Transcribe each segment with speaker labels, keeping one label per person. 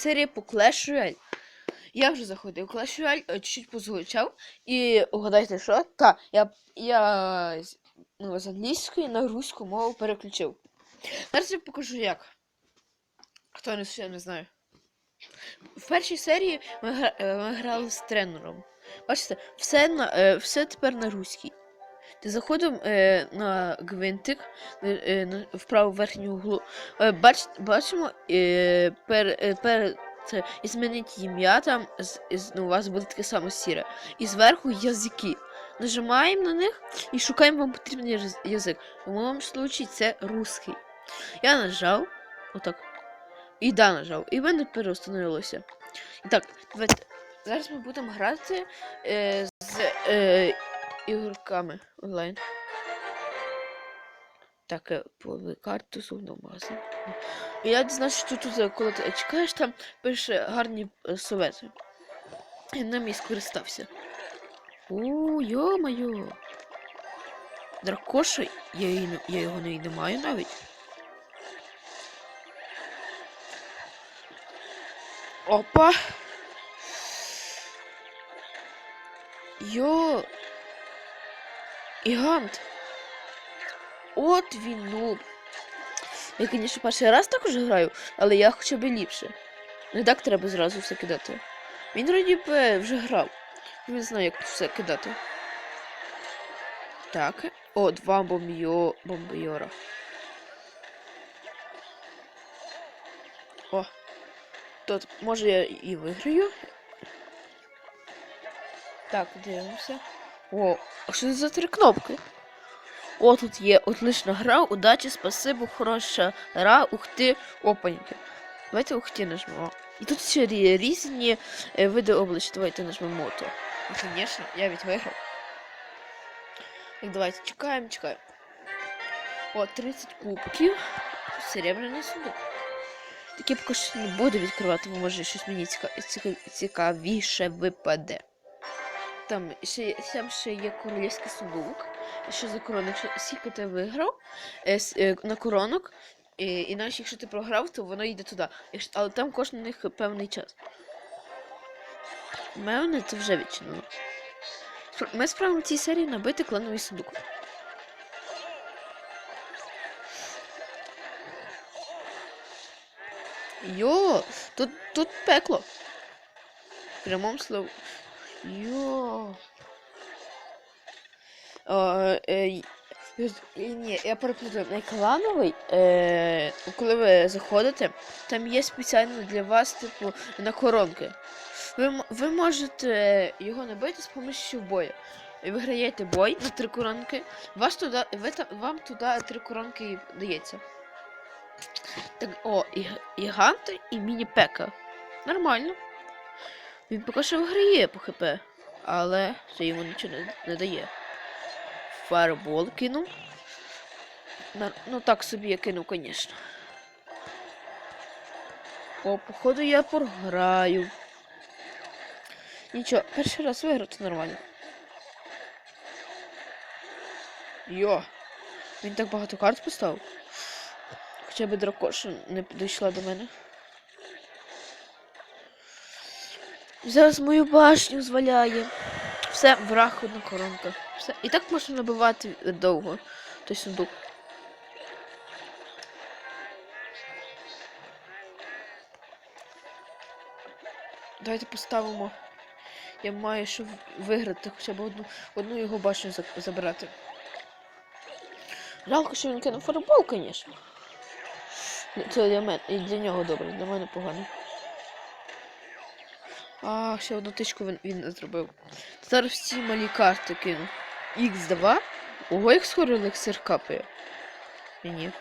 Speaker 1: серія по Clash Royale. Я вже заходив в Clash Royale, е, чуть-чуть позлучав. І угадайте, що? Так, я, я ну, з англійської на руську мову переключив. Зараз я покажу як. Хто не ще не знає. В першій серії ми, гра- е, ми грали з тренером. Бачите, все, на, е, все тепер на руській. Ти заходимо е, на гвинтик е, е, в праву верхню углу. Е, бач, бачимо, е, пер, е, перед це, змінить ім'я там, з, ну, у вас буде таке саме сіре. І зверху язики. Нажимаємо на них і шукаємо вам потрібний язик. В моєму случаї це русський. Я нажав, отак. І да, нажав. І мене переустановилося. І так, давайте. Зараз ми будемо грати е, з е, ігорками онлайн. Так, е, повели карту зубного магазину. І я дізнався, що тут, е, коли ти чекаєш, там пише гарні е, совети. І ним і скористався. У, йо-моє. Дракоша, я, її я його не, не маю навіть. Опа. Йо. Ігант. От він нуб. Я, звісно, перший раз також граю, але я хоча б ліпше. Не так треба зразу все кидати. Він вроді б вже грав. Він знає, як все кидати. Так. О, два бомбйо... бомбойора. О. Тут, може я і виграю. Так, дивимося. О, а що це за три кнопки? О, тут є отлична гра, удачі, спасибо, хороша гра, ух ти, опаньки. Давайте ух ти нажмемо. І тут ще різні е, види обличчя. Давайте нажмемо мото. Ну, звісно, я ведь виграв. Так, давайте чекаємо, чекаємо. О, 30 кубків. Серебряний сундук. Таке поки що не буду відкривати, бо може щось мені ціка- ціка- цікавіше випаде. Там ще, там ще є королівський сундук. Що за коронок? Скільки ти виграв е, е, на коронок, і, навіть якщо ти програв, то воно йде туди. Але там кожен них певний час. Мене це вже відчинено. Ми справимо в цій серії набити клановий сундук. Йо, тут, тут пекло. В прямому слові. Йо. Е, ні, я переплутав. Не клановий, е, коли ви заходите, там є спеціально для вас, типу, на коронки. Ви, ви можете його набити з допомогою бою. Виграєте бой на три коронки. Вас туди, ви, вам туди три коронки дається. Так, о, і, і Гантер, і міні-пека. Нормально. Він поки що виграє по ХП, але це йому нічого не, не дає. Фаербол кинув. Ну так собі я кинув, звісно. О, походу я програю. Нічого, перший раз виграти нормально. Йо. Він так багато карт поставив. Хоча б дракоша не дійшла до мене. Зараз мою башню зваляє. Все, враг одна коронка. Все. І так можна набивати довго той сундук. Давайте поставимо. Я маю щоб виграти хоча б одну, одну його башню за- забрати. Жалко, що він кинув фарбол, звісно. Це для мене і для нього добре, для мене погано. А, ще одну тичку він, він зробив. Зараз всі малі карти кину. Х2. Ого, як скоро елексир капає. Ні.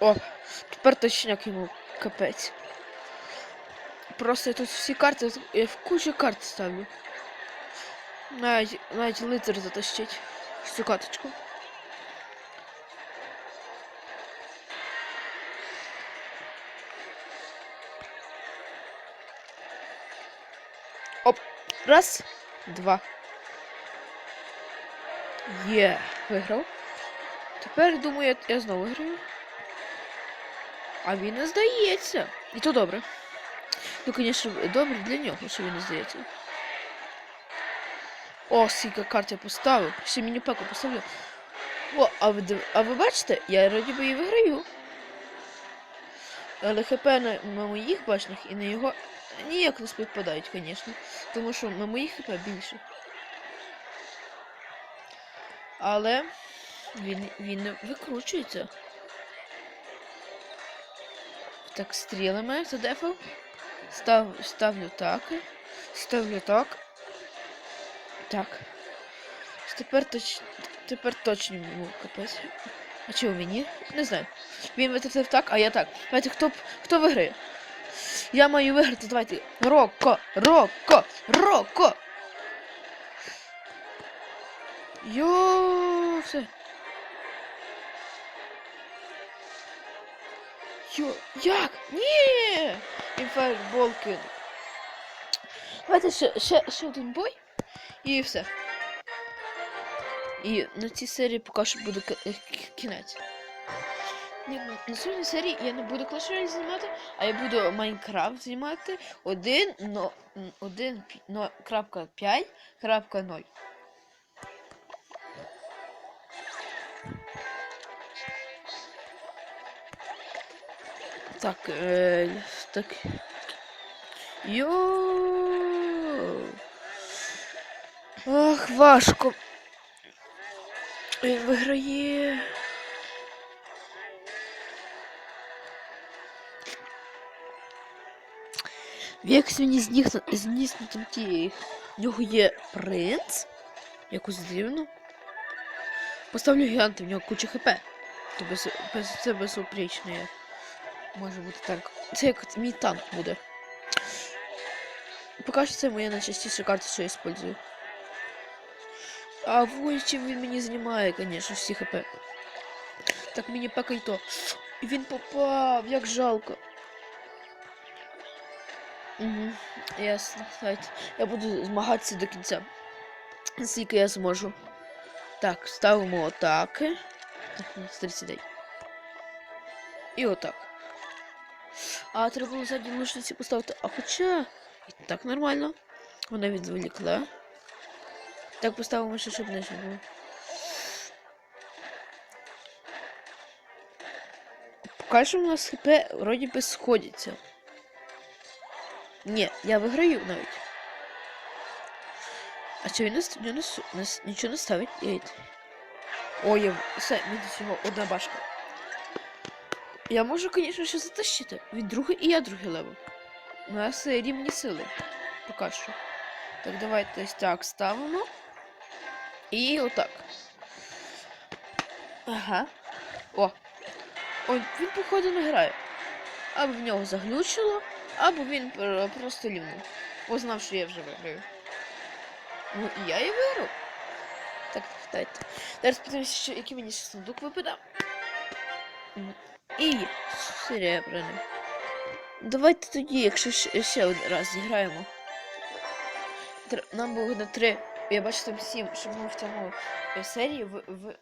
Speaker 1: О, тепер точняк йому капець. Просто я тут всі карти, я в кучу карт ставлю. Навіть, навіть лицар затащить в цю каточку. Оп, раз, два. Є, виграв. Тепер думаю, я, знову виграю. А він не здається. І то добре. Ну, звісно, добре для нього, що він не здається. О, скільки карт я поставив. Ще мені пеку поставлю. О, а ви, а ви бачите, я раді би і виграю. Але хп на моїх башнях і на його ніяк не співпадають, звісно. Тому що на моїх хп більше. Але він, він не викручується. Так, стрілами задефав. Став, ставлю так. Ставлю так. Так. Тепер точ... Тепер точно йому капець. А чого мені? Не знаю. Він витратив так, а я так. Давайте, хто, хто виграє? Я маю виграти, давайте. Роко! Роко! Роко! Йо, все. Йо, як? Ні! Інфайрбол кинув. Давайте ще, ще, ще один бой. І все. І на цій серії поки що буде кінець. Ні, на- на сьогодні серії я не буду Clash Royale знімати, а я буду Майнкрафт знімати 1, но, 1, но, крапка 5, крапка 0. Так, е, так. Йо. Ах, важко. Він виграє. Як мені зніс, зніс на там ті. В нього є принц. Якось дивно. Поставлю гіганта, в нього куча хп. То без, без, це безупречно. Може бути так. Це як мій танк буде. Поки що це моя найчастіша карта, що я использую. А войчим він мені знімає, звісно, всі хп. Так мені поки й то. І Він попав, як жалко. Угу, ясно. Давайте. Я буду змагатися до кінця. Скільки я зможу. Так, ставимо атаки. Так, ну, 30 дай. І отак. А треба було задні лучниці поставити. А хоча. І так нормально. Вона відволікла. Так поставимо ще, щоб не було. Поки що у нас хп вроді би сходяться. Ні, я виграю навіть. А чи він не, не, не нічого не ставить? Єйт. Ой, я... все, від всього одна башка. Я можу, звісно, ще затащити. Він другий і я другий левел. У нас е, рівні сили. Поки що. Так, давайте так ставимо. І отак. Ага. О. Ой, він, походу, не грає. Або в нього заглючило, або він просто лівнув. Бо знав, що я вже виграю. Ну і я і виграв. Так, дайте. Зараз подивимося, що, який мені сундук випадав. І серебряний. Давайте тоді, якщо ще, один раз зіграємо. Нам було на три. Я бачу там сім, щоб ми в цьому е, серії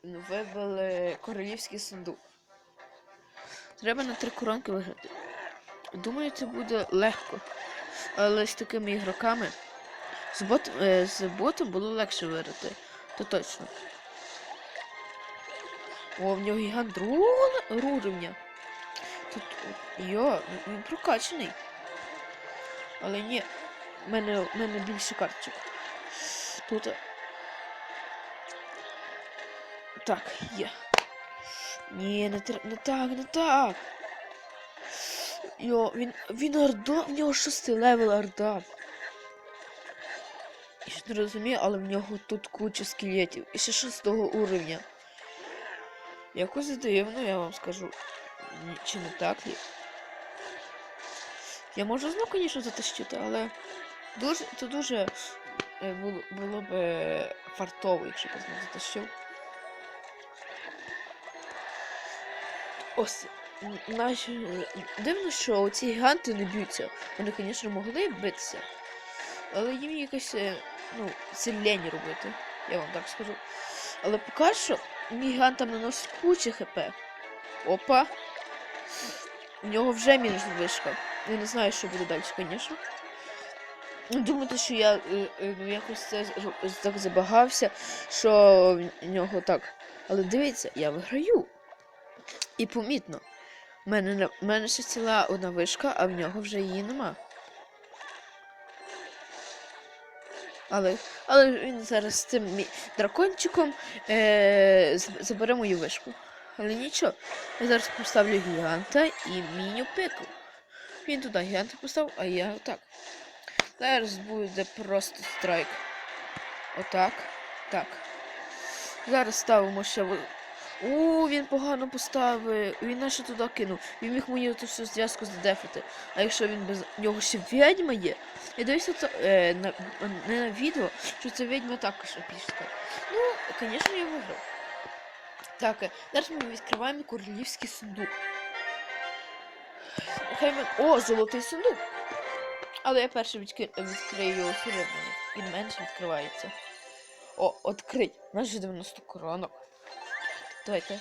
Speaker 1: ну, вибили королівський сундук. Треба на три коронки виграти. Думаю, це буде легко. Але з такими ігроками. З, бот, е, з ботом було легше виграти. То точно. О, в нього гігант другого ле- Тут. Йо, він- прокачаний. Але ні, в мене, в мене більше карточок. Тут. е, Так, є. Ні, не, не так, не так. Йо, він. Він орда, в нього шостий левел орда. Я ж не розумію, але в нього тут куча скелетів. І ще шостого уровня. Якось дивно, я вам скажу. Чи не так лі? Я можу знову, звісно, затащити, але дуже, це дуже е, було, було б е, фартово, якщо б я знову затащив. Ось. Наші... Дивно, що ці гіганти не б'ються. Вони, звісно, могли битися. Але їм якось, е, ну, це робити, я вам так скажу. Але поки що мій гігант наносить кучу хп. Опа. У нього вже мінус вишка. Я не знаю, що буде далі, звісно. Думати, що я е, е, ну, якось це так забагався, що в нього так. Але дивіться, я виграю. І помітно. У мене, мене ще ціла одна вишка, а в нього вже її нема. Але, але він зараз з цим дракончиком е, забере мою вишку. Але нічого. Я зараз поставлю гіганта і міню пику. Він туди гіганта поставив, а я отак. Зараз буде просто страйк. Отак. Так. Зараз ставимо ще. О, він погано поставив. Він наче туди кинув. Він міг мені ту всю зв'язку задефати. А якщо він без нього ще відьма є. Я дивився то, е, на, не на відео, що це відьма також епічна. Ну, звісно, я виграв. Так, е, зараз ми відкриваємо королівський сундук. Хай ми... О, золотий сундук! Але я перший відкрию його всередині. Він менше відкривається. О, відкрить. У нас вже 90 коронок. Давайте.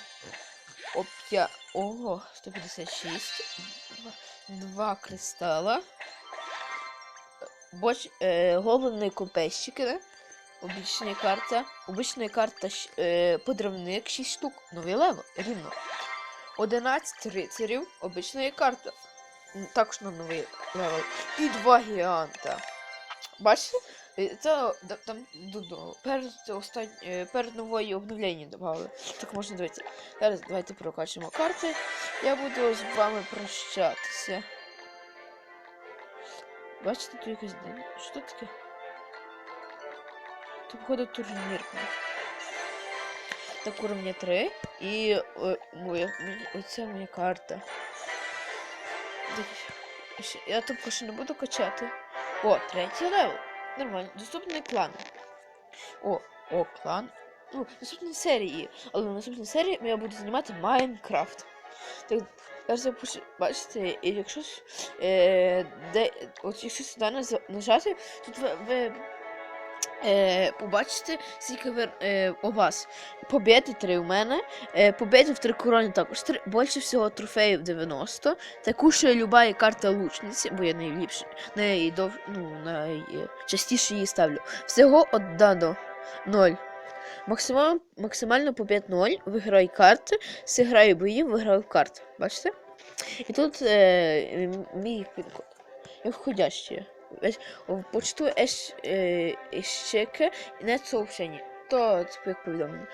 Speaker 1: Оп, я. Ого, 156. Два, кристала. Боч, е, гоблини копейщики, да? Обична карта. Обична карта е, подривник 6 штук. Новий левел, рівно. 11 рицарів, обична карта. Також на новий левел. І два гіганта. Бачите? Е, Це там до перед остань... е, перед новою обновленням додали. Так можна дивитися. Зараз давайте прокачуємо карти. Я буду з вами прощатися. Бачите, тут якась день. Що таке? Тут походу турнір. Так, уровня 3. І о, моя, мені- моя карта. Я тут поки що не буду качати. О, третій левел. Нормально. Доступний клан. О, о, клан. Ну, наступні серії. Але в наступній серії я буду знімати Майнкрафт. Так, зараз пишу, бачите, і якщо е, де, от якщо сюди нажати, тут ви, ви е, побачите, скільки ви, е, у вас. Побіди 3 у мене, е, побіди в три корони також. Три, більше всього трофеїв 90. Таку ще люба карта лучниці, бо я найліпше, найдов, ну, найчастіше її ставлю. Всього от до 0. Максимально, максимально по 5-0 виграю карти, зіграю бої, виграю карт. Бачите? І тут е, мій пін-код. І входящие. Почту еш, е, ещеке і нет сообщення. То як повідомлення.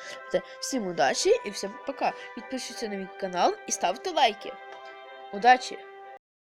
Speaker 1: Всім удачі і всім пока. Підпишіться на мій канал і ставте лайки. Удачі!